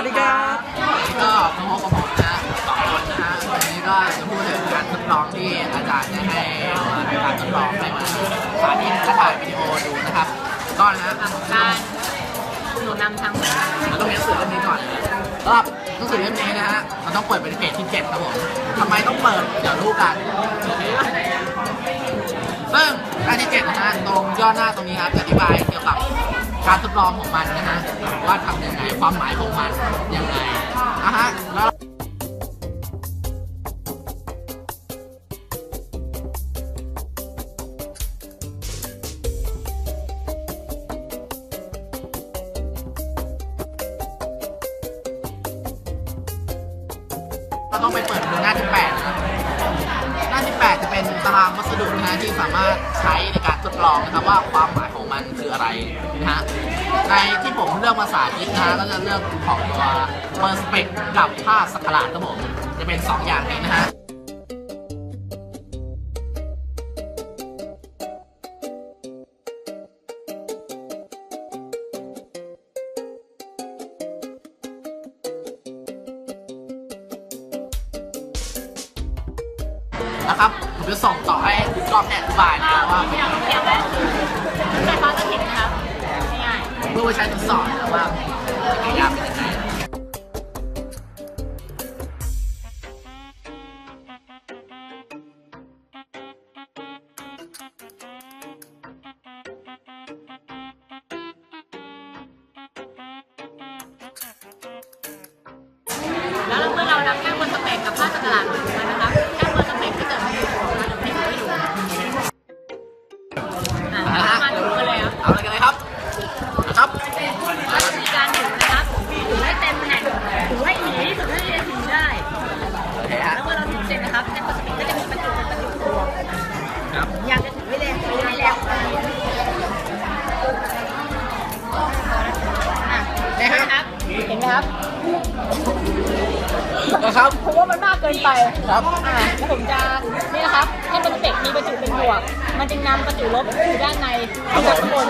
วัสดีครับ ก็น้องโฮกับผมนะสองคนนะฮะวันนี้ก็จะพูดถึงการทดลองที่อาจารย์ได้ให้ในการทดลองให้มาสาธิตและถ่ายวิดีโอดูนะครับก็นะฮะการหนูนำทางเราต้องมีหนังสือเล่มนี้ก่อนสำหรับหนังสือเล่มนี้นะฮะเราต้องเปิดเป็นเพจที่เจ็ดครับผมทำไมต้องเปิดเดี๋ยวรู้กันซึ่งหน้าที่เจ็ดนะฮะตรงย่อหน้าตรงนี้ครับจะอธิบายเกี่ยวกับ การทดลองของมันนะฮะว่าทำยังไงความหมายของมันยังไงนะฮะแล้วเราต้องไปเปิดดูหน้าที่8นะครับหน้าที่ 8 จะเป็นตารางวัสดุนะฮะที่สามารถใช้ในการทดลองนะครับว่าความหมายของมันคืออะไร ฮะ ในที่ผมเลือกมาสาธิตนะฮะก็จะเลือกของตัว Perspex กับผ้าสกลาดครับผม จะเป็น 2 อย่างนี้นะฮะนะครับผมจะส่งต่อให้คุณกล้องเนี่ยอธิบายนะครับว่า ที่เราเต ครับนะครับผมว่ามันมากเกินไปครับอ่าแล้วผมจะนี่นะครับให้เป็นสเปกมีบรรจุเป็นบวก มันจึงนำบรรจุลบอยู่ด้านในอยู่ด้านบน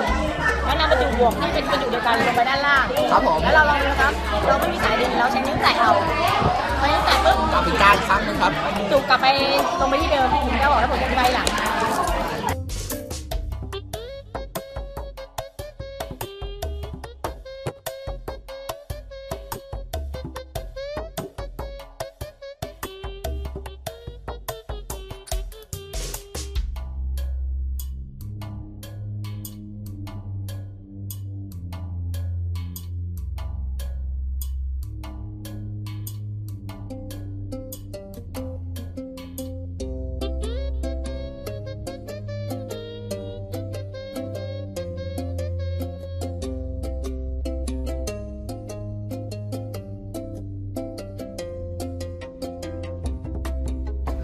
แล้วนำบรรจุบวกที่เป็นบรรจุเดียวกันลงไปด้านล่างครับผมแล้วเราลองดูนะครับ เราไม่มีสายดึงเราใช้นิ้วแตะเอาพอนิ้วแตะปุ๊บกลับอีกการอีกครั้งหนึงครับจุกกลับไปลงไปที่เดิมผมจะบอกแล้วผมจะอธิบายหลัง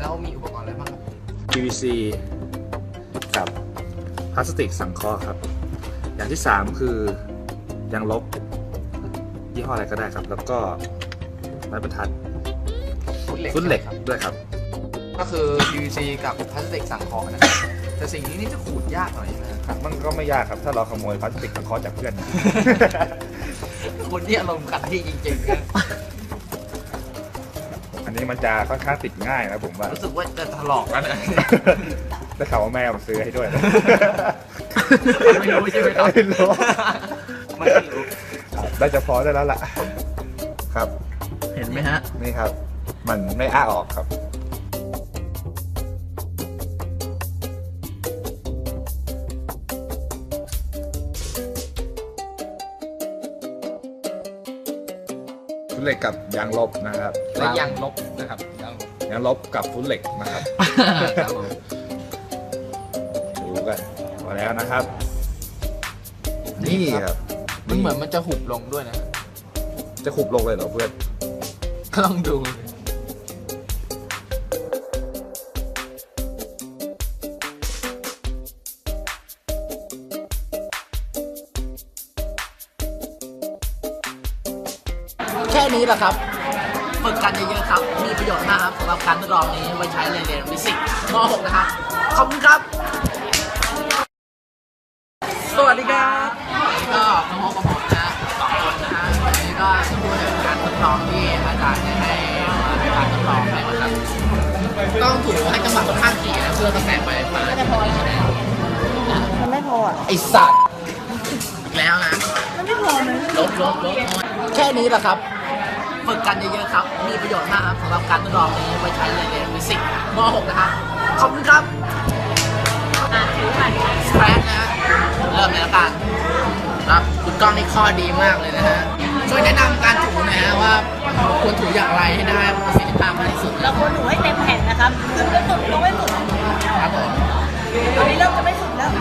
แล้วมีอุปกรณ์อะไรบ้างครับ PVC กับพลาสติกสังเคราะห์ครับ อย่างที่ 3 คือยางลบยี่ห้ออะไรก็ได้ครับ แล้วก็ไม้บรรทัดฟุตเหล็กฟุตเหล็กด้วยครับ ก็คือ PVC กับพลาสติกสังเคราะห์นะครับแต่สิ่งนี้นี่จะขูดยากหน่อยนะครับมันก็ไม่ยากครับ ถ้าเราขโมยพลาสติกสังเคราะห์จากเพื่อน คนที่อารมณ์ขัดที่จริงๆนะอั นนี้มันจะค่อนข้างติดง่ายนะผมว่า รู้สึกว่าจะถลอกแล้วนะได้ข่าวว่าแม่เอามาซื้อให้ด้วยนะไม่รู้ใช่ไหมครับ ไม่รู้ไม่รู้ได้จะพอได้แล้วล่ะ ครับ เห็นไหมฮะ นี่ครับ มันไม่อ้าออกครับ ฟุตเหล็กกับยางลบนะครับและยางลบนะครับยางลบยางลบกับฟุตเหล็กนะครับครับผมดูกันพอแล้วนะครับ นี่ครับมันเหมือนมันจะหุบลงด้วยนะ จะขุบลงเลยเหรอเพื่อน ก็ลองดูแนี้แหละครับฝึกกันเยอะๆครับ มีประโยชน์มากครับสำหรับการทดลองนี้ไว้ใช้ในเรียนฟิสิกส์ม .6 นะครับ ขอบคุณครับ สวัสดีครับ ก็น้องโฮกับผมนะสองคนนะฮะวันนี้ก็จะพูดถึงการลองที่อาจารย์ได้ให้มาในการทดลองให้มาครับต้องถูให้จังหวะค่อนข้างถี่นะเพื่อกระแสไฟฟ้าก็จะพอแล้วมันไม่พออะไอสัตว์อีกแล้วนะมันไม่พอมันลบลบลบแค่นี้แหละครับ ฝึกกันเยอะๆครับ มีประโยชน์มากครับสำหรับการทดลองนี้ไว้ใช้ในเรียนฟิสิกส์ม .6 นะครับ ขอบคุณครับอะถือไปสแครนะฮะเริ่มเลยแล้วกันครับคุณก้องนี่ข้อดีมากเลยนะฮะ ช่วยแนะนำการถูหนะฮะว่าควรถูอย่างไรให้ได้ประสิทธิภาพมากที่สุดเราควรหนูให้เต็มแผ่นนะครับขึ้นก็สุดลงไม่สุดครับผมตอนนี้เริ่มจะไม่สุดแล้วค